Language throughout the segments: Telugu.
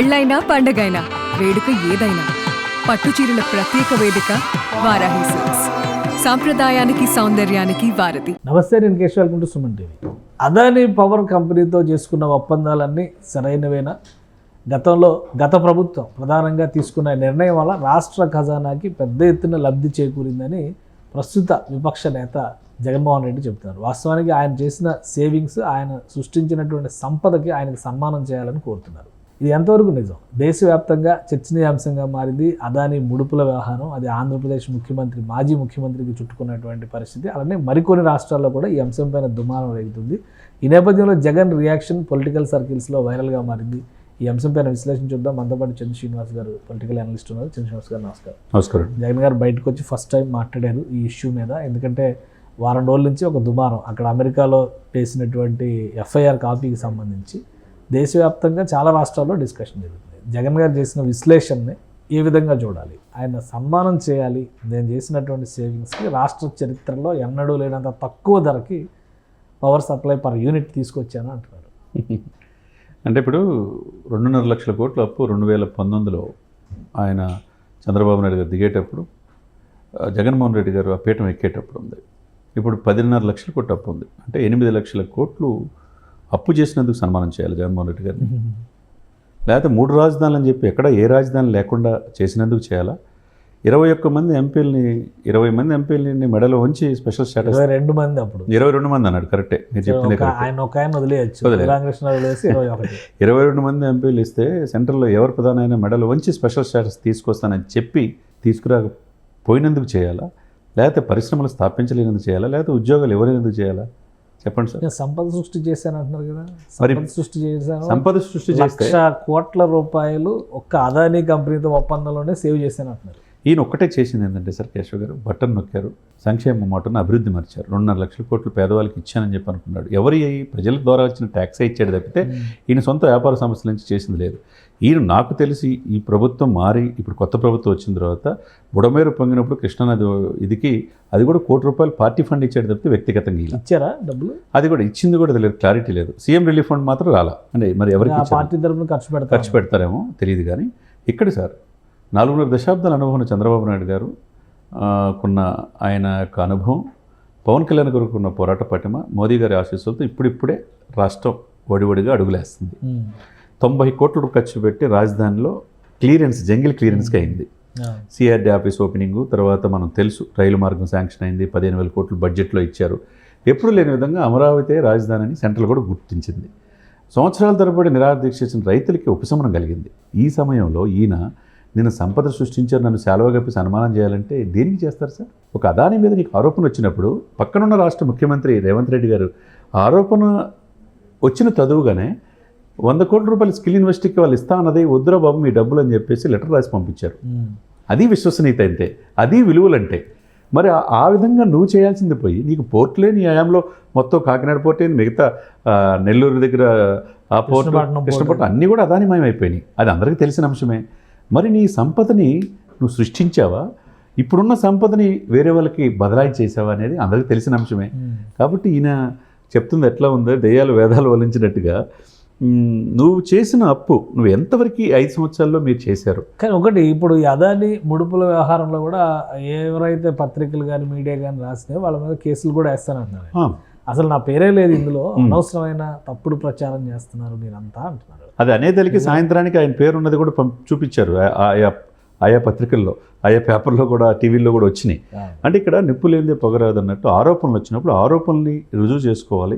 పెళ్ళైనా పండగైనా వేడుక ఏదైనా పట్టుచీరల ప్రత్యేక వేదిక వారాహి సిల్క్స్ సాంప్రదాయానికి సౌందర్యానికి వారధి. నమస్తే నేను Keshav welcome to Suman TV Adani power కంపెనీతో చేసుకున్న ఒప్పందాలన్నీ సరైనవేనా? గతంలో గత ప్రభుత్వం ప్రధానంగా తీసుకున్న నిర్ణయం వల్ల రాష్ట్ర ఖజానాకి పెద్ద ఎత్తున లబ్ధి చేకూరిందని ప్రస్తుత విపక్ష నేత జగన్మోహన్ రెడ్డి చెబుతున్నారు. వాస్తవానికి ఆయన చేసిన సేవింగ్స్ ఆయన సృష్టించినటువంటి సంపదకి ఆయనకు సన్మానం చేయాలని కోరుతున్నారు. ఇది ఎంతవరకు నిజం? దేశవ్యాప్తంగా చర్చనీయాంశంగా మారింది అదాని ముడుపుల వ్యవహారం అది ఆంధ్రప్రదేశ్ ముఖ్యమంత్రి మాజీ ముఖ్యమంత్రికి చుట్టుకున్నటువంటి పరిస్థితి అలానే మరికొన్ని రాష్ట్రాల్లో కూడా ఈ అంశంపైన దుమారం రేగుతుంది. ఈ నేపథ్యంలో జగన్ రియాక్షన్ పొలిటికల్ సర్కిల్స్లో వైరల్గా మారింది. ఈ అంశంపైన విశ్లేషణ చూద్దాం మనతో పాటు చంద్ర శ్రీనివాస్ గారు పొలిటికల్ అనలిస్ట్ ఉన్నారు. చంద్ర శ్రీనివాస్ గారు నమస్కారం. నమస్కారం. జగన్ గారు బయటకు వచ్చి ఫస్ట్ టైం మాట్లాడారు ఈ ఇష్యూ మీద. ఎందుకంటే వారం రోజుల నుంచి ఒక దుమారం. అక్కడ అమెరికాలో వేసినటువంటి ఎఫ్ఐఆర్ కాపీకి సంబంధించి. దేశవ్యాప్తంగా చాలా రాష్ట్రాల్లో డిస్కషన్ జరుగుతుంది. జగన్ గారు చేసిన విశ్లేషణని ఏ విధంగా చూడాలి? ఆయన సన్మానం చేయాలి. నేను చేసినటువంటి సేవింగ్స్కి రాష్ట్ర చరిత్రలో ఎన్నడూ లేనంత తక్కువ ధరకి పవర్ సప్లై పర్ యూనిట్ తీసుకొచ్చాను అంటున్నారు. అంటే ఇప్పుడు రెండున్నర లక్షల కోట్ల అప్పు రెండు వేల పంతొమ్మిదిలో ఆయన చంద్రబాబు నాయుడు గారు దిగేటప్పుడు జగన్మోహన్ రెడ్డి గారు ఆ పీఠం ఎక్కేటప్పుడు ఉంది. ఇప్పుడు పదిన్నర లక్షల కోట్ల అప్పు ఉంది. అంటే ఎనిమిది లక్షల కోట్లు అప్పు చేసినందుకు సన్మానం చేయాలి జగన్మోహన్ రెడ్డి గారిని. లేకపోతే మూడు రాజధానులు అని చెప్పి ఎక్కడ ఏ రాజధాని లేకుండా చేసినందుకు చేయాలా? ఇరవై ఒక్క మంది ఎంపీలని ఇరవై మంది ఎంపీలని మెడలో ఉంచి స్పెషల్ స్టేటస్ రెండు మంది అప్పుడు. ఇరవై రెండు మంది అన్నాడు కరెక్టే. మీరు చెప్పింది ఆయన ఒక ఆయన వదిలేయచ్చు. ఇరవై రెండు మంది ఎంపీలు ఇస్తే సెంట్రల్లో ఎవరు ప్రధానమైన మెడల్ వంచి స్పెషల్ స్టేటస్ తీసుకొస్తానని చెప్పి తీసుకురాకపోయినందుకు చేయాలా? లేకపోతే పరిశ్రమలు స్థాపించలేనందుకు చేయాలా? లేకపోతే ఉద్యోగాలు ఎవరైనందుకు చేయాలా? చెప్పండి సార్. నేను సంపద సృష్టి చేశాను అంటున్నారు కదా సంపద సృష్టి చేశాను. సంపద సృష్టి చేస్తే కోట్ల రూపాయలు ఒక్క అదానీ కంపెనీతో ఒప్పందంలోనే సేవ్ చేశాను అంటున్నారు ఈయన ఒక్కటే చేసింది ఏంటంటే సార్ కేశవ్ గారు బటన్ నొక్కారు సంక్షేమ మాటను అభివృద్ధి మర్చారు. రెండున్నర లక్షల కోట్లు పేదవాళ్ళకి ఇచ్చానని చెప్పి అనుకున్నాడు. ఎవరి ప్రజల ద్వారా వచ్చిన ట్యాక్సే ఇచ్చాడు తప్పితే ఈయన సొంత వ్యాపార సంస్థల నుంచి చేసింది లేదు. ఈయన నాకు తెలిసి ఈ ప్రభుత్వం మారి ఇప్పుడు కొత్త ప్రభుత్వం వచ్చిన తర్వాత బుడమేరు పొంగినప్పుడు కృష్ణానది ఇదికి అది కూడా కోటి రూపాయలు పార్టీ ఫండ్ ఇచ్చాడు తప్పితే వ్యక్తిగతంగా ఇచ్చారా డబ్బులు? అది కూడా ఇచ్చింది కూడా తెలియదు క్లారిటీ లేదు. సీఎం రిలీఫ్ ఫండ్ మాత్రం రాలా. అంటే మరి ఎవరికి? పార్టీ తరఫున ఖర్చు పెడతారు ఖర్చు పెడతారేమో తెలియదు కానీ ఇక్కడ సార్ నాలుగున్నర దశాబ్దాల అనుభవం చంద్రబాబు నాయుడు గారు కున్న ఆయన యొక్క అనుభవం పవన్ కళ్యాణ్ గారికి ఉన్న పోరాట పటిమ మోదీ గారి ఆశీస్సులతో ఇప్పుడిప్పుడే రాష్ట్రం ఒడివడిగా అడుగులేస్తుంది. తొంభై కోట్లు ఖర్చు పెట్టి రాజధానిలో క్లియరెన్స్ జంగిల్ క్లియరెన్స్కి అయింది. సిఆర్డీ ఆఫీస్ ఓపెనింగ్ తర్వాత మనం తెలుసు రైలు మార్గం శాంక్షన్ అయింది పదిహేను వేల కోట్లు బడ్జెట్లో ఇచ్చారు. ఎప్పుడు లేని విధంగా అమరావతి రాజధాని అని సెంట్రల్ కూడా గుర్తించింది. సంవత్సరాల తరబడి నిరాహార దీక్ష చేసిన రైతులకి ఉపశమనం కలిగింది. ఈ సమయంలో ఈయన నేను సంపద సృష్టించారు నన్ను సెలవు కప్పి సన్మానం చేయాలంటే దేనికి చేస్తారు సార్? ఒక అదాని మీద నీకు ఆరోపణ వచ్చినప్పుడు పక్కనున్న రాష్ట్ర ముఖ్యమంత్రి రేవంత్ రెడ్డి గారు ఆరోపణ వచ్చిన చదువుగానే వంద కోట్ల రూపాయలు స్కిల్ యూనివర్సిటీకి వాళ్ళు ఇస్తా అన్నది వద్దురా బాబు మీ డబ్బులు అని చెప్పేసి లెటర్ రాసి పంపించారు. అది విశ్వసనీయత అంటే అది విలువలంటే. మరి ఆ- విధంగా నువ్వు చేయాల్సింది పోయి నీకు పోర్టులే నీ హయాంలో మొత్తం కాకినాడ పోర్ట్ ఏంది మిగతా నెల్లూరు దగ్గర ఆ పోర్ట్ కృష్ణపట్నం అన్నీ కూడా అదానిమయం అయిపోయినాయి అది అందరికీ తెలిసిన అంశమే. మరి నీ సంపదని నువ్వు సృష్టించావా? ఇప్పుడున్న సంపదని వేరే వాళ్ళకి బదలాయి చేసావా అనేది అందరికీ తెలిసిన అంశమే. కాబట్టి ఈయన చెప్తుంది ఎట్లా ఉందో దెయ్యాలు వేదాలు వలించినట్టుగా నువ్వు చేసిన అప్పు నువ్వు ఎంతవరకు ఐదు సంవత్సరాల్లో మీరు చేశారు? కానీ ఒకటి ఇప్పుడు ఈ అదాని ముడుపుల వ్యవహారంలో కూడా ఎవరైతే పత్రికలు కానీ మీడియా కానీ రాసినాయో వాళ్ళ మీద కేసులు కూడా వేస్తానంటున్నారు. అసలు నా పేరే లేదు ఇందులో. అనవసరమైన తప్పుడు ప్రచారం చేస్తున్నారు మీరంతా అంటున్నారు. అది అనేదలికి సాయంత్రానికి ఆయన పేరు ఉన్నది కూడా చూపించారు. ఆయా ఆయా పత్రికల్లో ఆయా పేపర్లో కూడా టీవీల్లో కూడా వచ్చినాయి. అంటే ఇక్కడ నిప్పు లేనిదే పొగరాదు అన్నట్టు ఆరోపణలు వచ్చినప్పుడు ఆరోపణల్ని రుజువు చేసుకోవాలి.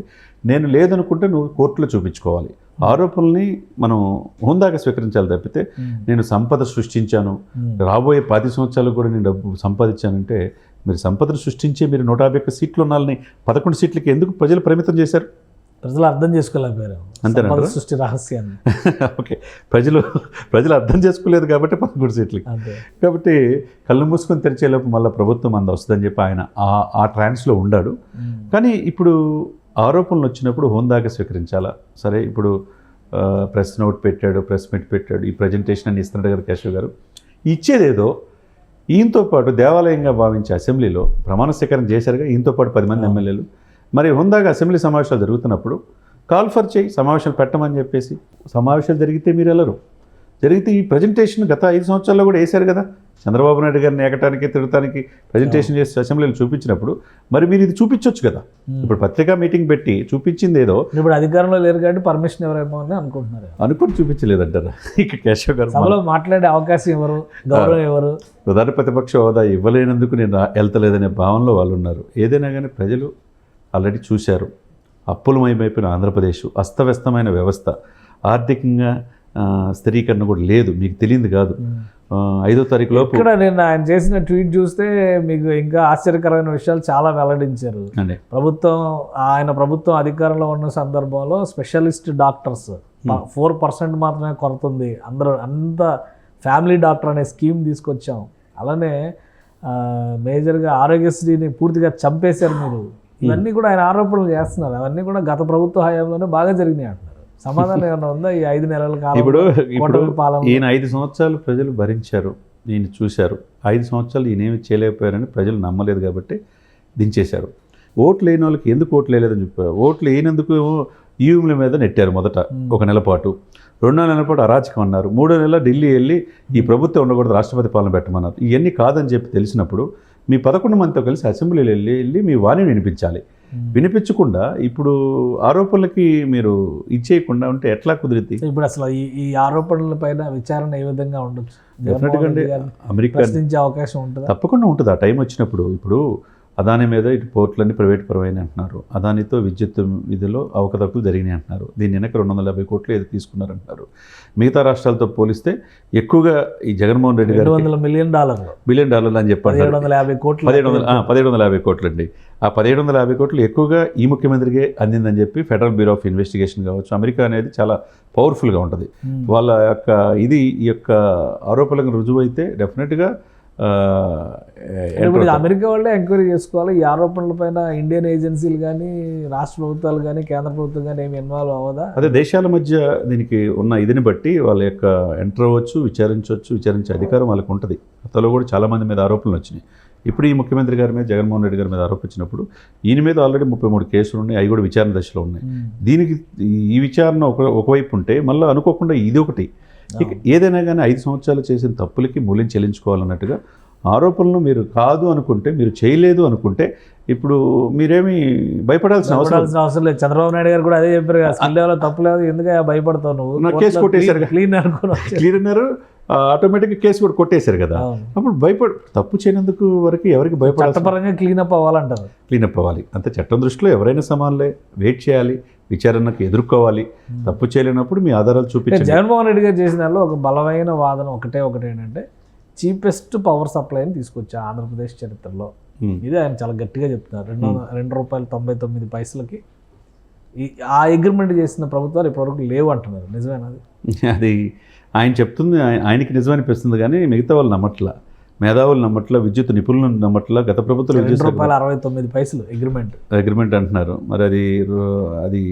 నేను లేదనుకుంటే నువ్వు కోర్టులో చూపించుకోవాలి. ఆరోపణల్ని మనం హుందాగా స్వీకరించాలి తప్పితే నేను సంపద సృష్టించాను. రాబోయే పది సంవత్సరాలు కూడా నేను డబ్బు సంపాదించానంటే మీరు సంపదను సృష్టించే మీరు నూట యాభై ఒక్క సీట్లు ఉన్న వాళ్ళని పదకొండు సీట్లకి ఎందుకు ప్రజలు పరిమితం చేశారు? ప్రజలు అర్థం చేసుకోలేకపోయారు? సంపద సృష్టి రహస్యాన్ని. ఓకే. ప్రజలు ప్రజలు అర్థం చేసుకోలేదు కాబట్టి పదకొండు సీట్లకి అంతే. కాబట్టి కళ్ళు మూసుకొని తెరిచేలోపు మళ్ళీ ప్రభుత్వం అంద వస్తుందని చెప్పి ఆయన ఆ ఆ ట్రాన్స్లో ఉండాడు. కానీ ఇప్పుడు ఆరోపణలు వచ్చినప్పుడు హోందాగా స్వీకరించాలా? సరే ఇప్పుడు ప్రెస్ నోట్ పెట్టాడు ప్రెస్ మీట్ పెట్టాడు ఈ ప్రజెంటేషన్ అని ఇస్తున్నాడు కదా కేశవ్ గారు. ఇచ్చేదేదో ఈయనతో పాటు దేవాలయంగా భావించే అసెంబ్లీలో ప్రమాణ స్వీకారం చేశారుగా ఈయనతో పాటు పది మంది ఎమ్మెల్యేలు. మరి హుందాగా అసెంబ్లీ సమావేశాలు జరుగుతున్నప్పుడు కాల్ ఫర్ చేయి సమావేశాలు పెట్టమని చెప్పేసి సమావేశాలు జరిగితే మీరు వెళ్ళరు. జరిగితే ఈ ప్రజెంటేషన్ గత ఐదు సంవత్సరాల్లో కూడా వేశారు కదా. చంద్రబాబు నాయుడు గారిని ఏకటానికి తిరగటానికి ప్రజెంటేషన్ చేసి అసెంబ్లీలో చూపించినప్పుడు మరి మీరు ఇది చూపించవచ్చు కదా. ఇప్పుడు పత్రికా మీటింగ్ పెట్టి చూపించింది ఏదో. ఇప్పుడు అధికారంలో లేరు కాబట్టి పర్మిషన్ ఎవరేమో అని అనుకుంటున్నారు. అనుకుని చూపించలేదంటారా? ఇక కేశవ్ గారు సభలో మాట్లాడే అవకాశం ఎవరు? గౌరవం ఎవరు? ప్రధాన ప్రతిపక్ష హోదా ఇవ్వలేనందుకు నేను వెళ్తలేదనే భావనలో వాళ్ళు ఉన్నారు. ఏదైనా కానీ ప్రజలు ఆల్రెడీ చూశారు. అప్పులమైపోయిన ఆంధ్రప్రదేశ్ అస్తవ్యస్తమైన వ్యవస్థ. ఆర్థికంగా స్థిరీకరణ కూడా లేదు. మీకు తెలియదు కాదు. ఐదో తారీఖు లోపు ఇక్కడ నేను ఆయన చేసిన ట్వీట్ చూస్తే మీకు ఇంకా ఆశ్చర్యకరమైన విషయాలు చాలా వెల్లడించారు. ప్రభుత్వం ఆయన ప్రభుత్వం అధికారంలో ఉన్న సందర్భంలో స్పెషలిస్ట్ డాక్టర్స్ ఫోర్ పర్సెంట్ మాత్రమే కొరత ఉంది అందరూ అంత ఫ్యామిలీ డాక్టర్ అనే స్కీమ్ తీసుకొచ్చాం. అలానే మేజర్గా ఆరోగ్యశ్రీని పూర్తిగా చంపేశారు మీరు. ఇవన్నీ కూడా ఆయన ఆరోపణలు చేస్తున్నారు. అవన్నీ కూడా గత ప్రభుత్వ హయాంలోనే బాగా జరిగినాయి అంటున్నారు. సమాధానం ఏమైనా ఉందా? ఈ ఐదు నెలల కాలం ఇప్పుడు ఈయన ఐదు సంవత్సరాలు ప్రజలు భరించారు. ఈయన చూశారు. ఐదు సంవత్సరాలు ఈయనేమి చేయలేకపోయారని ప్రజలు నమ్మలేదు కాబట్టి దించేశారు. ఓట్లు లేని వాళ్ళకి ఎందుకు ఓట్లు వేయలేదని చెప్పారు ఓట్లు వేయనందుకు ఈవీఎంల మీద నెట్టారు మొదట ఒక నెల పాటు. రెండో నెలల పాటు అరాచకం అన్నారు. మూడో నెల ఢిల్లీ వెళ్ళి ఈ ప్రభుత్వం ఉండకూడదు రాష్ట్రపతి పాలన పెట్టమన్నారు. ఇవన్నీ కాదని చెప్పి తెలిసినప్పుడు మీ పదకొండు మందితో కలిసి అసెంబ్లీలో వెళ్ళి వెళ్ళి మీ వాణిని వినిపించాలి. వినిపించకుండా ఇప్పుడు ఆరోపణలకి మీరు ఇచ్చేయకుండా ఉంటే ఎట్లా కుదిరిద్ది? ఇప్పుడు అసలు ఈ ఈ ఆరోపణల పైన విచారణ ఏ విధంగా ఉండొచ్చు? డెఫినెట్గా అమెరికా అవకాశం ఉంటుందా? తప్పకుండా ఉంటుంది. ఆ టైం వచ్చినప్పుడు ఇప్పుడు అదాని మీద ఇటు పోర్టులన్నీ ప్రైవేట్ పరమైన అంటున్నారు. అదానితో విద్యుత్ విధిలో అవకతవకలు జరిగినాయి అంటున్నారు. దీని వెనక రెండు వందల యాభై కోట్లు ఏదో తీసుకున్నారంటున్నారు. మిగతా రాష్ట్రాలతో పోలిస్తే ఎక్కువగా ఈ జగన్మోహన్ రెడ్డి రెండు గారు వందల మిలియన్ డాలర్లు. బిలియన్ డాలర్లు అని చెప్పారు. పదిహేడు వందల యాభై కోట్లు పదిహేడు వందల పదిహేడు వందల యాభై కోట్లు అండి ఆ పదిహేడు వందల యాభై కోట్లు ఎక్కువగా ఈ ముఖ్యమంత్రికి అందిందని చెప్పి ఫెడరల్ బ్యూరో ఆఫ్ ఇన్వెస్టిగేషన్ కావచ్చు. అమెరికా అనేది చాలా పవర్ఫుల్గా ఉంటుంది. వాళ్ళ యొక్క ఇది ఈ యొక్క ఆరోపణలకు రుజువు అయితే డెఫినెట్గా ఇప్పుడు అమెరికా వాళ్ళే ఎంక్వైరీ చేసుకోవాలి. ఈ ఆరోపణల పైన ఇండియన్ ఏజెన్సీలు కానీ రాష్ట్ర ప్రభుత్వాలు కానీ కేంద్ర ప్రభుత్వం కానీ ఏమి ఇన్వాల్వ్ అవ్వదా? అదే దేశాల మధ్య దీనికి ఉన్న ఇదిని బట్టి వాళ్ళ యొక్క ఎంటర్ అవ్వచ్చు విచారించవచ్చు విచారించే అధికారం వాళ్ళకు ఉంటుంది. గతంలో కూడా చాలామంది మీద ఆరోపణలు వచ్చినాయి. ఇప్పుడు ఈ ముఖ్యమంత్రి గారి మీద జగన్మోహన్ రెడ్డి గారి మీద ఆరోపించినప్పుడు ఈయన మీద ఆల్రెడీ ముప్పై మూడు కేసులు ఉన్నాయి అవి కూడా విచారణ దశలో ఉన్నాయి. దీనికి ఈ విచారణ ఒక ఒకవైపు ఉంటే మళ్ళీ అనుకోకుండా ఇది ఒకటి. ఏదైనా కానీ ఐదు సంవత్సరాలు చేసిన తప్పులకి మూల్యం చెల్లించుకోవాలన్నట్టుగా ఆరోపణలు మీరు కాదు అనుకుంటే మీరు చేయలేదు అనుకుంటే ఇప్పుడు మీరేమి భయపడాల్సిన అవసరం అవసరం లేదు. చంద్రబాబు నాయుడు గారు కూడా అదే చెప్పారు కదా తప్పు లేదు ఎందుకు భయపడతావు నువ్వు? కేసు కొట్టేశారు క్లీన్ అనుకుని వచ్చారు. క్లియర్ అన్నారు ఆటోమేటిక్గా కేసు కూడా కొట్టేశారు కదా. అప్పుడు భయపడ తప్పు చేయనందుకు వరకు ఎవరికి భయపడాలి చట్టపరంగా క్లీన్ అప్ అవ్వాలంటారు. క్లీనప్ అవ్వాలి. అంతే చట్టం దృష్టిలో ఎవరైనా సమానులే వెయిట్ చేయాలి విచారణకు ఎదుర్కోవాలి. తప్పు చేయలేనప్పుడు మీ ఆధారాలు అంటే చూపించండి. జగన్మోహన్ రెడ్డి గారు చేసిన దానిలో ఒక బలమైన వాదన ఒకటే ఒకటి ఏంటంటే చీపెస్ట్ పవర్ సప్లైని తీసుకొచ్చా ఆంధ్రప్రదేశ్ చరిత్రలో. ఉమ్. ఇదే ఆయన చాలా గట్టిగా చెప్తున్నారు. రెండు వందల రెండు రూపాయలు తొంభై తొమ్మిది పైసలకి ఈ ఆ అగ్రిమెంట్ చేసిన ప్రభుత్వాలు ఇప్పటివరకు లేవు అంటున్నారు. నిజమేనది అది? ఆయన చెప్తుంది ఆయ- ఆయనకి నిజం అనిపిస్తుంది కానీ మిగతా వాళ్ళు నమ్మట్లా. మేధావులు నమ్మట్లా విద్యుత్ నిపుణులు నమ్మట్లా గత ప్రభుత్వం రూపాయల అరవై తొమ్మిది పైసలు అగ్రిమెంట్ అగ్రిమెంట్ అంటున్నారు. మరి అది అది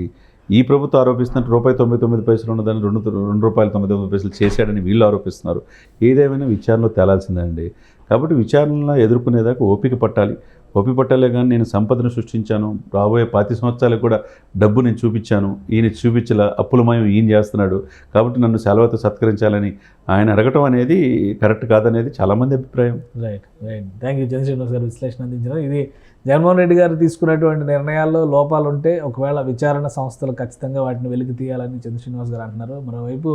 ఈ ప్రభుత్వం ఆరోపిస్తున్నట్టు రూపాయి తొంభై తొమ్మిది పైసలు ఉన్నదాన్ని రెండు రెండు రూపాయలు తొంభై తొమ్మిది పైసలు చేశాడని వీళ్ళు ఆరోపిస్తున్నారు. ఏదేమైనా విచారణలో తేలాల్సిందే కాబట్టి విచారణలో ఎదుర్కొనేదాకా ఓపిక పట్టాలి. ఓపి పట్టాలే కానీ నేను సంపదను సృష్టించాను. రాబోయే పాతి సంవత్సరాలకు కూడా డబ్బు నేను చూపించాను. ఈయన చూపించలా అప్పులమయం ఈయన చేస్తున్నాడు. కాబట్టి నన్ను సెలవుతో సత్కరించాలని ఆయన అడగటం అనేది కరెక్ట్ కాదనేది చాలామంది అభిప్రాయం. Right right thank you Chandrashekar గారు విశ్లేషణ అందించారు. ఇది జగన్మోహన్ రెడ్డి గారు తీసుకున్నటువంటి నిర్ణయాల్లో లోపాలు ఉంటే ఒకవేళ విచారణ సంస్థలు ఖచ్చితంగా వాటిని వెలికి తీయాలని చంద్రశ్రీనివాస్ గారు అంటున్నారు. మరోవైపు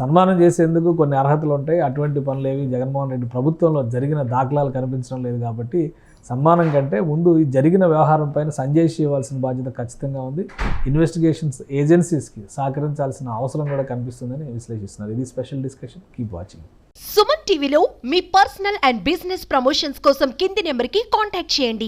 సన్మానం చేసేందుకు కొన్ని అర్హతలు ఉంటాయి అటువంటి పనులు ఏవి జగన్మోహన్ రెడ్డి ప్రభుత్వంలో జరిగిన దాఖలాలు కనిపించడం లేదు కాబట్టి సమ్మానం కంటే ముందు ఈ జరిగిన వ్యవహారం పైన సంజయ్ ఇవ్వాల్సిన బాధ్యత ఖచ్చితంగా ఉంది. ఇన్వెస్టిగేషన్స్ ఏజెన్సీస్కి సహకరించాల్సిన అవసరం కూడా కనిపిస్తుందని విశ్లేషిస్తున్నారు. ఇది special discussion. Keep watching Suman టీవీలో మీ పర్సనల్ అండ్ బిజినెస్ ప్రమోషన్స్ కోసం కింది నెంబర్కి కాంటాక్ట్ చేయండి.